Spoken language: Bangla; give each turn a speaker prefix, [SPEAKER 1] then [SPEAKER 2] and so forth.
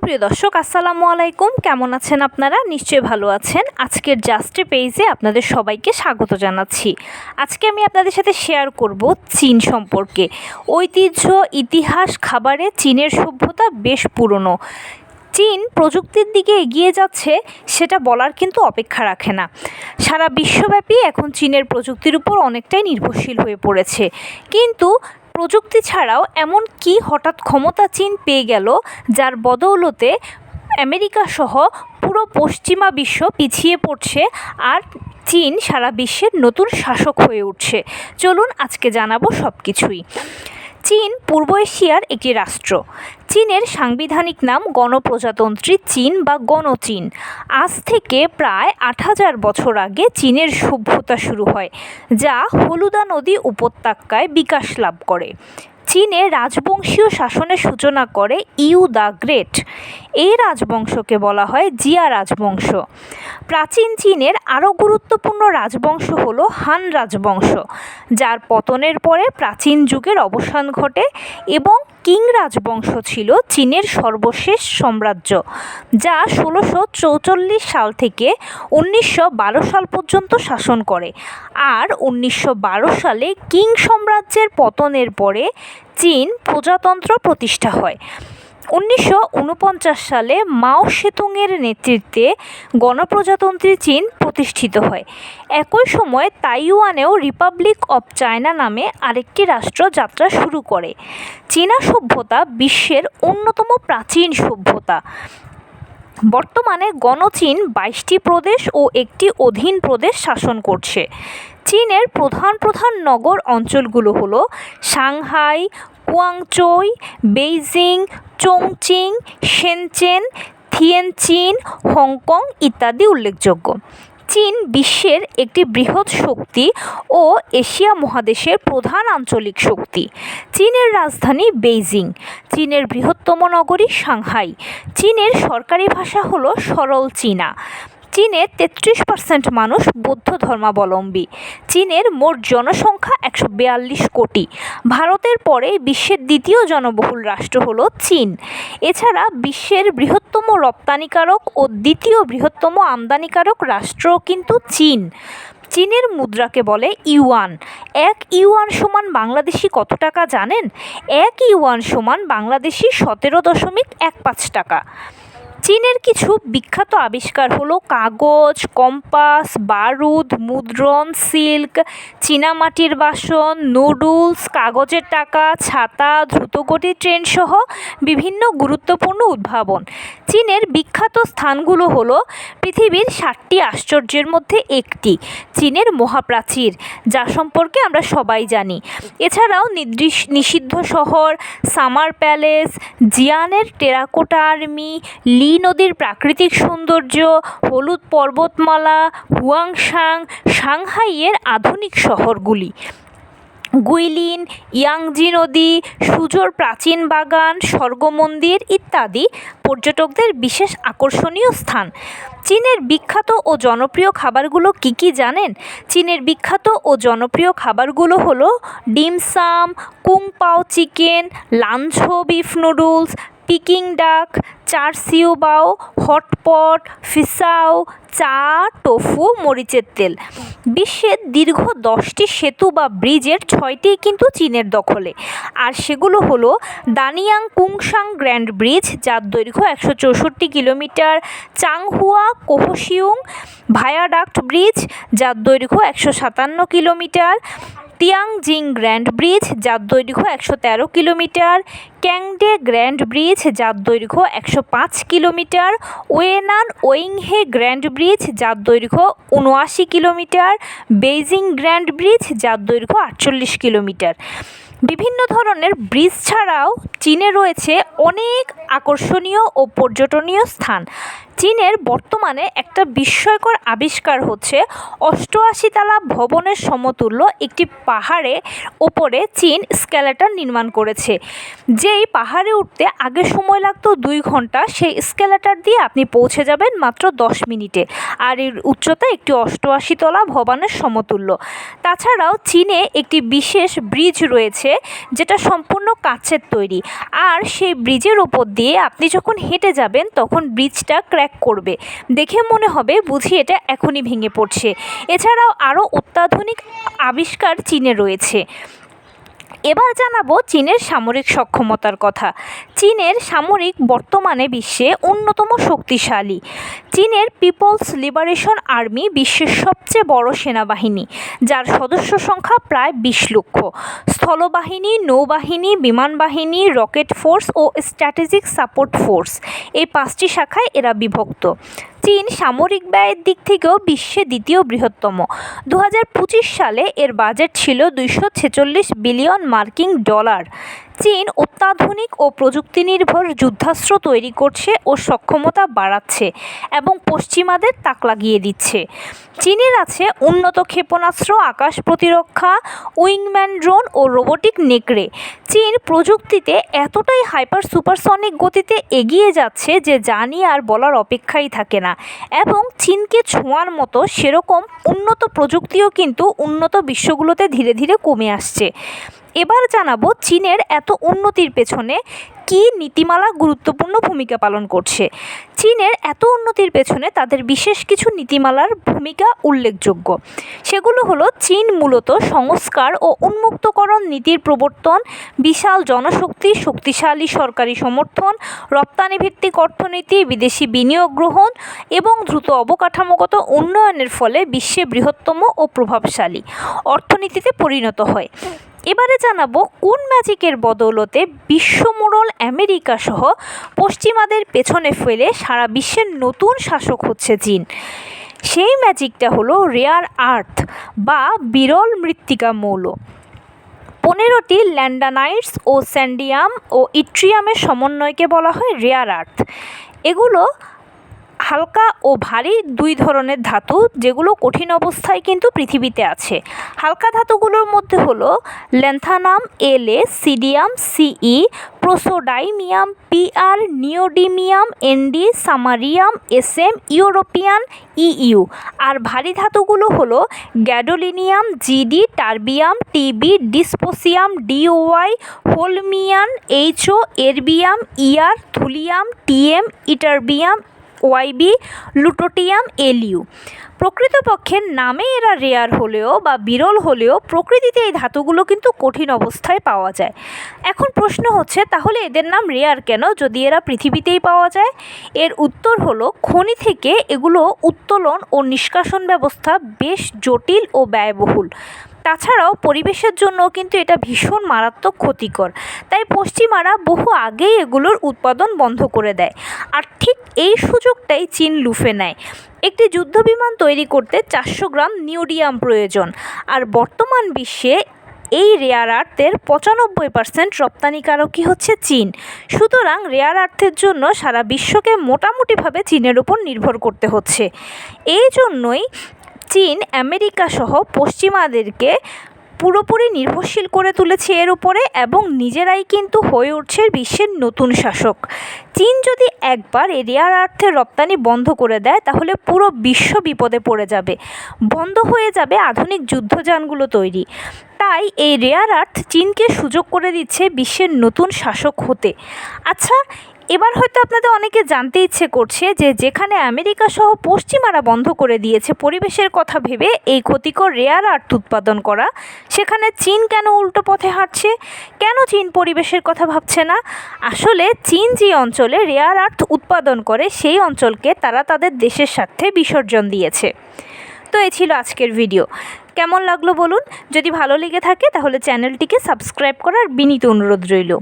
[SPEAKER 1] সুপ্রিয় দর্শক, আসসালামু আলাইকুম। কেমন আছেন আপনারা? নিশ্চয়ই ভালো আছেন। আজকের জাস্টে পেজে আপনাদের সবাইকে স্বাগত জানাচ্ছি। আজকে আমি আপনাদের সাথে শেয়ার করব চীন সম্পর্কে। ঐতিহ্য, ইতিহাস, খাবারে চীনের সভ্যতা বেশ পুরনো। চীন প্রযুক্তির দিকে এগিয়ে যাচ্ছে, সেটা বলার কিন্তু অপেক্ষা রাখে না। সারা বিশ্বব্যাপী এখন চীনের প্রযুক্তির উপর অনেকটাই নির্ভরশীল হয়ে পড়েছে। কিন্তু প্রযুক্তি ছাড়াও এমন কি হঠাৎ ক্ষমতা চীন পেয়ে গেল যার বদৌলতে আমেরিকা সহ পুরো পশ্চিমা বিশ্ব পিছিয়ে পড়ছে আর চীন সারা বিশ্বের নতুন শাসক হয়ে উঠছে? চলুন আজকে জানাব সব কিছুই চীন পূর্ব এশিয়ার একটি রাষ্ট্র। চীনের সাংবিধানিক নাম গণপ্রজাতন্ত্রী চীন বা গণচীন। আজ থেকে প্রায় আট হাজার বছর আগে চীনের সভ্যতা শুরু হয়, যা হলুদা নদী উপত্যকায় বিকাশ লাভ করে। চীনে রাজবংশীয় শাসনের সূচনা করে ইউ দ্য গ্রেট। এই রাজবংশকে বলা হয় জিয়া রাজবংশ। প্রাচীন চীনের আরও গুরুত্বপূর্ণ রাজবংশ হল হান রাজবংশ, যার পতনের পরে প্রাচীন যুগের অবসান ঘটে এবং কিং রাজবংশ ছিল চীনের সর্বশেষ সাম্রাজ্য, যা ষোলোশো চৌচল্লিশ সাল থেকে উনিশশো বারো সাল পর্যন্ত শাসন করে। আর উনিশশো বারো সালে কিং সাম্রাজ্যের পতনের পরে চীন প্রজাতন্ত্র প্রতিষ্ঠা হয়। উনিশশো উনপঞ্চাশ সালে মাও সেতুংয়ের নেতৃত্বে গণপ্রজাতন্ত্রী চীন প্রতিষ্ঠিত হয়। একই সময় তাইওয়ানেও রিপাবলিক অব চায়না নামে আরেকটি রাষ্ট্র যাত্রা শুরু করে। চীনা সভ্যতা বিশ্বের অন্যতম প্রাচীন সভ্যতা। বর্তমানে গণচীন বাইশটি প্রদেশ ও একটি অধীন প্রদেশ শাসন করছে। চীনের প্রধান প্রধান নগর অঞ্চলগুলো হলো Shanghai Guangzhou Beijing Chongqing Shenzhen Tianjin Hong Kong ইত্যাদি উল্লেখযোগ্য। চীন বিশ্বের একটি বৃহৎ শক্তি ও এশিয়া মহাদেশের প্রধান আঞ্চলিক শক্তি। চীনের রাজধানী বেইজিং, চীনের বৃহত্তম নগরী সাংহাই। চীনের সরকারি ভাষা হলো সরল চীনা। চীনে তেত্রিশ পার্সেন্ট মানুষ বৌদ্ধ ধর্মাবলম্বী। চীনের মোট জনসংখ্যা একশো বিয়াল্লিশ কোটি। ভারতের পরে বিশ্বের দ্বিতীয় জনবহুল রাষ্ট্র হল চীন। এছাড়া বিশ্বের বৃহত্তম রপ্তানিকারক ও দ্বিতীয় বৃহত্তম আমদানিকারক রাষ্ট্র কিন্তু চীন। চীনের মুদ্রাকে বলে ইউয়ান। এক ইউয়ান সমান বাংলাদেশি কত টাকা জানেন? এক ইউয়ান সমান বাংলাদেশি সতেরো দশমিক এক পাঁচ টাকা। চীনের কিছু বিখ্যাত আবিষ্কার হলো কাগজ, কম্পাস, বারুদ, মুদ্রণ, সিল্ক, চীনামাটির বাসন, নুডলস, কাগজের টাকা, ছাতা, দ্রুতগতির ট্রেন সহ বিভিন্ন গুরুত্বপূর্ণ উদ্ভাবন। চীনের বিখ্যাত স্থানগুলো হলো পৃথিবীর ষাটটি আশ্চর্যের মধ্যে একটি, চীনের মহাপ্রাচীর, যা সম্পর্কে আমরা সবাই জানি। এছাড়াও নির্দিশ নিষিদ্ধ শহর, সামার প্যালেস, জিয়ানের টেরাকোটা আর্মি, লি নদীর প্রাকৃতিক সৌন্দর্য, হলুদ পর্বতমালা, হুয়াংসাং সাংহাইয়ের আধুনিক শহরগুলি। গুইলিন, ইয়াংজি নদী, সুজোর প্রাচীন বাগান, স্বর্গমন্দির ইত্যাদি পর্যটকদের বিশেষ আকর্ষণীয় স্থান। চীনের বিখ্যাত ও জনপ্রিয় খাবারগুলো কী কী জানেন? চীনের বিখ্যাত ও জনপ্রিয় খাবারগুলো হলো dim sum kung pao chicken Lanzhou beef noodles Peking duck, char siu bao hotpot, ফিসাও, চা, টোফু, মরিচের তেল। বিশ্বের দীর্ঘ দশটি সেতু বা ব্রিজের ছয়টি কিন্তু চীনের দখলে। আর সেগুলো হলো দানিয়াং কুংসাং গ্র্যান্ড ব্রিজ, যার দৈর্ঘ্য একশো চৌষট্টি kilometre, Changhua Kaohsiung viaduct bridge, যার দৈর্ঘ্য একশো সাতান্ন কিলোমিটার তিয়াংজিং গ্র্যান্ড ব্রিজ, যার দৈর্ঘ্য একশো তেরো কিলোমিটার। ক্যাংডে গ্র্যান্ড ব্রিজ, যার দৈর্ঘ্য একশো পাঁচ kilometre. Weinan Weihe grand bridge, যার দৈর্ঘ্য উনআশি কিলোমিটার। বেইজিং গ্র্যান্ড ব্রিজ, যার দৈর্ঘ্য আটচল্লিশ কিলোমিটার। বিভিন্ন ধরনের ব্রিজ ছাড়াও চীনে রয়েছে অনেক আকর্ষণীয় ও পর্যটনীয় স্থান। চীনের বর্তমানে একটা বিস্ময়কর আবিষ্কার হচ্ছে, অষ্টআশি তলা ভবনের সমতুল্য একটি পাহাড়ে ওপরে চীন স্কেলেটর নির্মাণ করেছে। যেই পাহাড়ে উঠতে আগে সময় লাগতো দুই ঘণ্টা, সেই স্কেলেটার দিয়ে আপনি পৌঁছে যাবেন মাত্র দশ মিনিটে। আর এর উচ্চতা একটি অষ্টআশি তলা ভবনের সমতুল্য। তাছাড়াও চীনে একটি বিশেষ ব্রিজ রয়েছে, যেটা সম্পূর্ণ কাচের তৈরি। আর সেই ব্রিজের ওপর দিয়ে আপনি যখন হেঁটে যাবেন, তখন ব্রিজটা ক্র্যাক করবে। দেখে মনে হবে বুঝি এটা এখনই ভেঙে পড়ছে। এছাড়াও আরও অত্যাধুনিক আবিষ্কার চীনে রয়েছে। এবার জানাব চীনের সামরিক সক্ষমতার কথা। চীনের সামরিক বর্তমানে বিশ্বে অন্যতম শক্তিশালী। চীনের পিপলস লিবারেশন আর্মি বিশ্বের সবচেয়ে বড় সেনাবাহিনী, যার সদস্য সংখ্যা প্রায় বিশ লক্ষ। স্থলবাহিনী, নৌবাহিনী বিমান বাহিনী রকেট ফোর্স ও স্ট্র্যাটেজিক সাপোর্ট ফোর্স এই পাঁচটি শাখায় এরা বিভক্ত। চীন সামরিক ব্যয়ের দিক থেকেও বিশ্বে দ্বিতীয় বৃহত্তম। দু হাজার পঁচিশ সালে এর বাজেট ছিল দুইশো ছেচল্লিশ বিলিয়ন মার্কিন ডলার। চীন অত্যাধুনিক ও প্রযুক্তি নির্ভর যুদ্ধাস্ত্র তৈরি করছে ও সক্ষমতা বাড়াচ্ছে এবং পশ্চিমাদের তাক লাগিয়ে দিচ্ছে। চীনের আছে উন্নত ক্ষেপণাস্ত্র, আকাশ প্রতিরক্ষা, উইংম্যান ড্রোন ও রোবোটিক নেকড়ে। চীন প্রযুক্তিতে এতটাই হাইপার সুপারসনিক গতিতে এগিয়ে যাচ্ছে যে জানি আর বলার অপেক্ষাই থাকে না এবং চীনকে ছোঁয়ার মতো সেরকম উন্নত প্রযুক্তিও কিন্তু উন্নত বিশ্বগুলোতে ধীরে ধীরে কমে আসছে। এবার জানাব চীনের এত উন্নতির পেছনে কী নীতিমালা গুরুত্বপূর্ণ ভূমিকা পালন করছে। চীনের এত উন্নতির পেছনে তাদের বিশেষ কিছু নীতিমালার ভূমিকা উল্লেখযোগ্য। সেগুলো হলো চীন মূলত সংস্কার ও উন্মুক্তকরণ নীতির প্রবর্তন, বিশাল জনশক্তি, শক্তিশালী সরকারি সমর্থন রপ্তানি ভিত্তিক অর্থনীতি, বিদেশি বিনিয়োগ গ্রহণ এবং দ্রুত অবকাঠামোগত উন্নয়নের ফলে বিশ্বে বৃহত্তম ও প্রভাবশালী অর্থনীতিতে পরিণত হয়। এবারে জানাব কোন ম্যাজিকের বদৌলতে বিশ্বমোড়ল আমেরিকা সহ পশ্চিমাদের পেছনে ফেলে সারা বিশ্বের নতুন শাসক হচ্ছে চীন। সেই ম্যাজিকটা হলো রেয়ার আর্থ বা বিরল মৃত্তিকা মৌল। পনেরোটি ল্যান্ডানাইটস ও স্যান্ডিয়াম ও ইট্রিয়ামের সমন্বয়কে বলা হয় রেয়ার আর্থ। এগুলো হালকা ও ভারী দুই ধরনের ধাতু, যেগুলো কঠিন অবস্থায় কিন্তু পৃথিবীতে আছে। হালকা ধাতুগুলোর মধ্যে হলো lanthanum LA cerium CE praseodymium PR neodymium ND samarium SM european EU আর ভারী ধাতুগুলো হলো gadolinium GD terbium TB dysprosium DY holmium HO erbium ER thulium TM ytterbium YB lutetium LU. প্রকৃতপক্ষে নামে এরা রেয়ার হলেও বা বিরল হলেও প্রকৃতিতে এই ধাতুগুলো কিন্তু কঠিন অবস্থায় পাওয়া যায়। এখন প্রশ্ন হচ্ছে, তাহলে এদের নাম রেয়ার কেন যদি এরা পৃথিবীতেই পাওয়া যায়? এর উত্তর হলো, খনি থেকে এগুলো উত্তোলন ও নিষ্কাশন ব্যবস্থা বেশ জটিল ও ব্যয়বহুল। তাছাড়াও পরিবেশের জন্য কিন্তু এটা ভীষণ মারাত্মক ক্ষতিকর। তাই পশ্চিমারা বহু আগেই এগুলোর উৎপাদন বন্ধ করে দেয়। আর ঠিক এই সুযোগটাই চীন লুফে নেয়। একটি যুদ্ধবিমান তৈরি করতে চারশো গ্রাম নিউডিয়াম প্রয়োজন। আর বর্তমান বিশ্বে এই রেয়ার আর্থের পঁচানব্বই পার্সেন্ট রপ্তানিকারকই হচ্ছে চীন। সুতরাং রেয়ার আর্থের জন্য সারা বিশ্বকে মোটামুটিভাবে চীনের উপর নির্ভর করতে হচ্ছে। এই জন্যই চীন, আমেরিকা সহ পশ্চিমাদেরকে পুরোপুরি নির্ভরশীল করে তুলেছে এর উপরে এবং নিজেরাই কিন্তু হয়ে উঠছে বিশ্বের নতুন শাসক। চীন যদি একবার রেয়ার আর্থের রপ্তানি বন্ধ করে দেয়, তাহলে পুরো বিশ্ব বিপদে পড়ে যাবে। বন্ধ হয়ে যাবে আধুনিক যুদ্ধযানগুলো তৈরি। তাই এই রেয়ার আর্থ চীনকে সুযোগ করে দিচ্ছে বিশ্বের নতুন শাসক হতে। আচ্ছা এবার হয়তো আপনাদের অনেকে জানতে ইচ্ছে করছে যে যেখানে আমেরিকা সহ পশ্চিমারা বন্ধ করে দিয়েছে পরিবেশের কথা ভেবে এই ক্ষতিকর রেয়ার আর্থ উৎপাদন করা, সেখানে চীন কেন উল্টো পথে হাঁটছে? কেন চীন পরিবেশের কথা ভাবছে না? আসলে চীন যে অঞ্চলে রেয়ার আর্থ উৎপাদন করে, সেই অঞ্চলকে তারা তাদের দেশের স্বার্থে বিসর্জন দিয়েছে। তো এই ছিল আজকের ভিডিও কেমন লাগল বলুন? যদি ভালো লেগে থাকে, তাহলে চ্যানেলটিকে সাবস্ক্রাইব করার বিনীত অনুরোধ রইল।